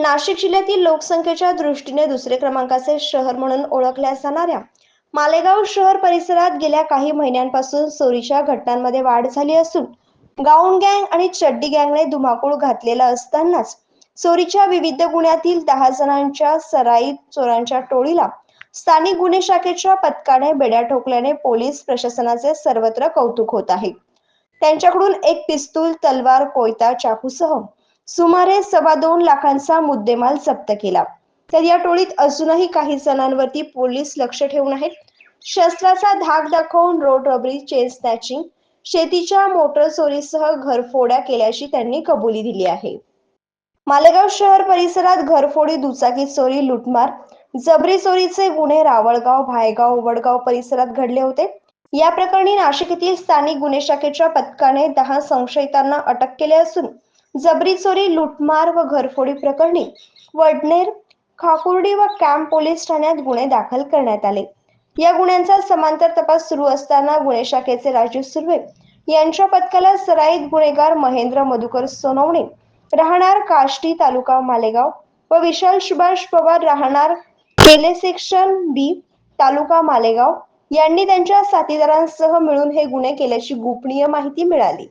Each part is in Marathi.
नाशिक जिल्ह्यातील लोकसंख्येच्या दृष्टीने दुसरे क्रमांकाचे शहर म्हणून ओळखल्या जाणाऱ्या मालेगाव शहर परिसरात गेल्या काही महिन्यांपासून चोरीच्या घटनांमध्ये वाढ झाली असून गाऊन गँग आणि चड्डी गँगने धुमाकूळ घातलेला असतानाच चोरीच्या विविध गुन्ह्यातील दहा जणांच्या सराईत चोरांच्या टोळीला स्थानिक गुन्हे शाखेच्या पथकाने बेड्या ठोकल्याने पोलीस प्रशासनाचे सर्वत्र कौतुक होत आहे. त्यांच्याकडून एक पिस्तूल तलवार कोयता चाकूसह सुमारे सव्वा दोन लाखांचा मुद्देमाल जप्त केला. तर या टोळीत अजूनही काही जणांवरती पोलीस लक्ष ठेवून आहेत. शस्त्राचा धाक दाखवून रोड रबरी चेन स्नॅचिंग शेतीच्या मोटर चोरीसह घरफोड्या केल्याची त्यांनी कबुली दिली आहे. मालेगाव शहर परिसरात घरफोडी दुचाकी चोरी लुटमार जबरी चोरीचे गुन्हे रावळगाव भायगाव वडगाव परिसरात घडले होते. या प्रकरणी नाशिक येथील स्थानिक गुन्हे शाखेच्या पथकाने दहा संशयितांना अटक केले असून जबरी चोरी लुटमार व घरफोडी प्रकरणी वडनेर खाकुर्डी व कॅम्प पोलीस ठाण्यात गुन्हे दाखल करण्यात आले. या गुन्ह्यांचा समांतर तपास सुरू असताना गुन्हे शाखेचे राजीव सुर्वे यांच्या पथकाला सराईत गुन्हेगार महेंद्र मधुकर सोनवणे राहणार काष्टी तालुका मालेगाव व विशाल सुभाष पवार राहणार केले सेक्शन बी तालुका मालेगाव यांनी त्यांच्या साथीदारांसह मिळून हे गुन्हे केल्याची गोपनीय माहिती मिळाली.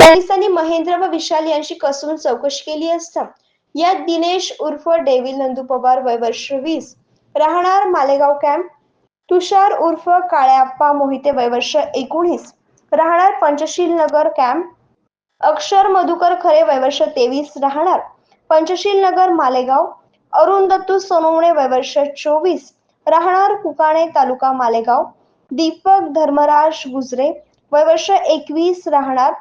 पोलिसांनी महेंद्र व विशाल यांची कसून चौकशी केली असता यात दिनेश उर्फ डेविल नंदू पवार वय वर्ष वीस राहणार मालेगाव कॅम्प तुषार उर्फ काळ्याप्पा मोहिते वय वर्ष एकोणीस राहणार पंचशील नगर कॅम्प अक्षर मधुकर खरे वय वर्ष तेवीस राहणार पंचशील नगर मालेगाव अरुण दत्तू सोनवणे वय वर्ष चोवीस राहणार कुकाणे तालुका मालेगाव दीपक धर्मराज गुजरे वय वर्ष एकवीस राहणार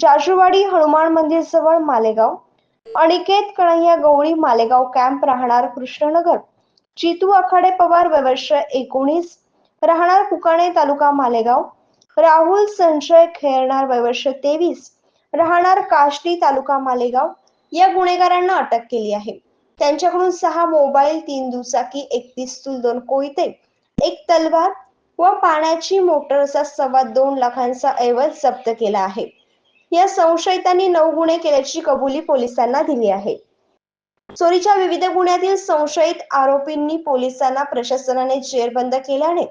जाजुवाडी हनुमान मंदिर जवळ मालेगाव अनिकेत कणय्या गवळी मालेगाव कॅम्प राहणार कृष्णनगर जितू आखाडे पवार वय वर्ष एकोणीस राहणार कुकाणे तालुका मालेगाव राहुल संजय खेरणार वय वर्ष तेवीस राहणार काष्टी तालुका मालेगाव या गुन्हेगारांना अटक केली आहे. त्यांच्याकडून सहा मोबाईल तीन दुचाकी एक पिस्तूल दोन कोयते एक तलवार व पाण्याची मोटर असा सव्वा दोन लाखांचा ऐवज जप्त केला आहे. या संशयितांनी नऊ गुन्हे केल्याची कबुली पोलिसांना दिली आहे. चोरीच्या विविध गुन्ह्यातील संशयित आरोपींनी पोलिसांना प्रशासनाने जेरबंद केल्याने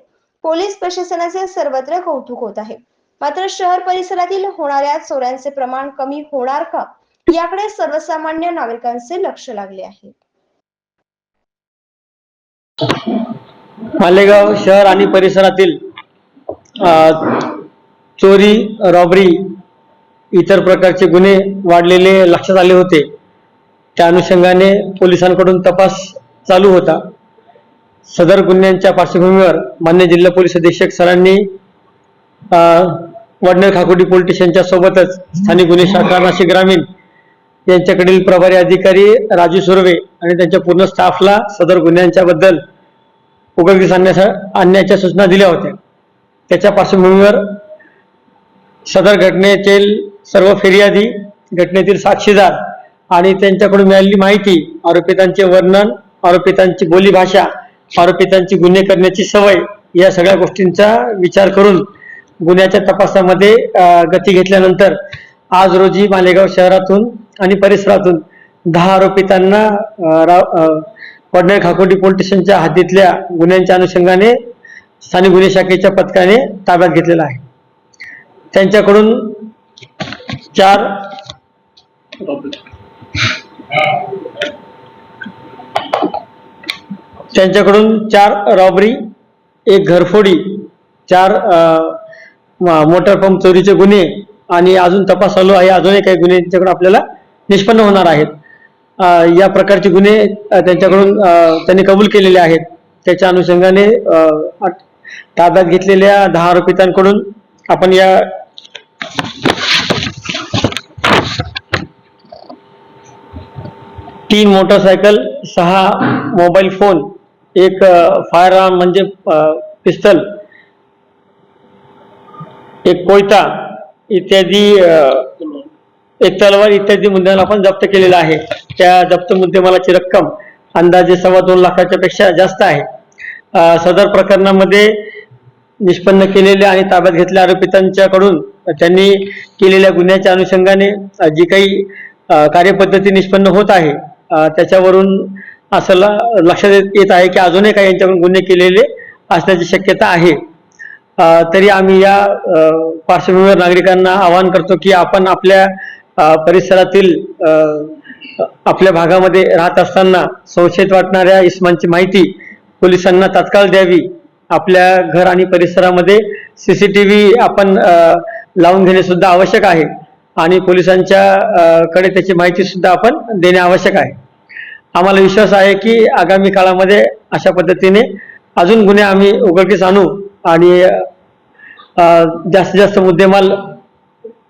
पोलीस प्रशासनाचे सर्वत्र कौतुक होत आहे. मात्र शहर परिसरातील होणाऱ्या चोऱ्यांचे प्रमाण कमी होणार का याकडे सर्वसामान्य नागरिकांचे लक्ष लागले आहे. मालेगाव शहर आणि परिसरातील चोरी रॉबरी इतर प्रकारचे गुन्हे वाढलेले लक्षात आले होते. त्या अनुषंगाने पोलिसांकडून तपास चालू होता. सदर गुन्ह्यांच्या पार्श्वभूमीवर मान्य जिल्हा पोलीस अधीक्षक सरांनी वडनेर खाकुर्डी पोलीस स्टेशनच्या सोबतच स्थानिक गुन्हे शाखा नाशिक ग्रामीण यांच्याकडील प्रभारी अधिकारी राजू सुर्वे आणि त्यांच्या पूर्ण स्टाफला सदर गुन्ह्यांच्या बद्दल उघडकीस आणण्याच्या आणण्याच्या सूचना दिल्या होत्या. त्याच्या पार्श्वभूमीवर सदर घटनेतील सर्व फिर्यादी घटनेतील साक्षीदार आणि त्यांच्याकडून मिळालेली माहिती आरोपितांचे वर्णन आरोपितांची बोलीभाषा आरोपितांची गुन्हे करण्याची सवय या सगळ्या गोष्टींचा विचार करून गुन्ह्याच्या तपासामध्ये गती घेतल्यानंतर आज रोजी मालेगाव शहरातून आणि परिसरातून दहा आरोपितांना राव वडनेर खाकोटी पोलीस स्टेशनच्या हद्दीतल्या गुन्ह्यांच्या अनुषंगाने स्थानिक गुन्हे शाखेच्या पथकाने ताब्यात घेतलेला आहे. त्यांच्याकडून चार. त्यांच्याकडून चार रॉबरी एक घरफोडी चार मोटर पंप चोरीचे गुन्हे आणि अजून तपास चालू आहे. अजूनही काही गुन्हे त्यांच्याकडून आपल्याला निष्पन्न होणार आहेत. या प्रकारचे गुन्हे त्यांच्याकडून त्यांनी कबूल केलेले आहेत. त्याच्या अनुषंगाने ताब्यात घेतलेल्या दहा आरोपितांकडून आपण या तीन मोटरसायकल सहा मोबाईल फोन एक फायर आर्म म्हणजे पिस्तल एक कोयता इत्यादी एक तलवार इत्यादी मुद्द्यांना आपण जप्त केलेला आहे. त्या जप्त मुद्देमालाची रक्कम अंदाजे सव्वा दोन लाखाच्या पेक्षा जास्त आहे. सदर प्रकरणामध्ये निष्पन्न केलेल्या आणि ताब्यात घेतलेल्या आरोपितांच्याकडून त्यांनी केलेल्या गुन्ह्याच्या अनुषंगाने जी काही कार्यपद्धती निष्पन्न होत आहे त्याच्यावरून असं ल- लक्षात येत येत आहे की अजूनही काही यांच्याकडून गुन्हे केलेले असण्याची शक्यता आहे. तरी आम्ही या पार्श्वभूमीवर नागरिकांना आवाहन करतो की आपण आपल्या परिसरातील आपल्या भागामध्ये राहत असताना संशयित वाटणाऱ्या इस्मांची माहिती पोलिसांना तात्काळ द्यावी. आपल्या घर आणि परिसरामध्ये सीसीटीव्ही आपण लावून घेणे सुद्धा आवश्यक आहे. आणि पोलिसांच्या कडे त्याची माहिती सुद्धा आपण देणे आवश्यक आहे. आम्हाला विश्वास आहे की आगामी काळामध्ये अशा पद्धतीने अजून गुन्हे आम्ही उघडकीस आणू आणि जास्तीत जास्त मुद्देमाल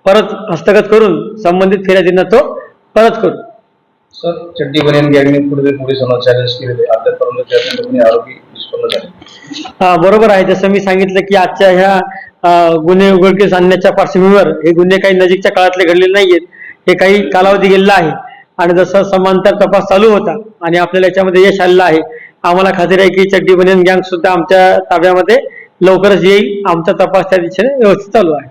परत हस्तगत करून संबंधित फिर्यादींना तो परत करू. सर चड्डी बनियन गँगने पुढे पोलिसांना चॅलेंज केलेले अद्यापर्यंत त्यातले कोणी आरोपी निष्पन्न झाले. हा, बरोबर आहे. जसं मी सांगितलं की आजच्या ह्या गुन्हे उघडकीस आणण्याच्या पार्श्वभूमीवर हे गुन्हे काही नजीकच्या काळातले घडलेले नाहीयेत. हे काही कालावधी गेलेला आहे. आणि जसं समांतर तपास चालू होता आणि आपल्याला याच्यामध्ये यश आलेलं आहे आम्हाला खात्री आहे की चड्डी बनियन गँग सुद्धा आमच्या ताब्यामध्ये लवकरच येईल. आमचा तपास त्या दिशेने व्यवस्थित चालू आहे.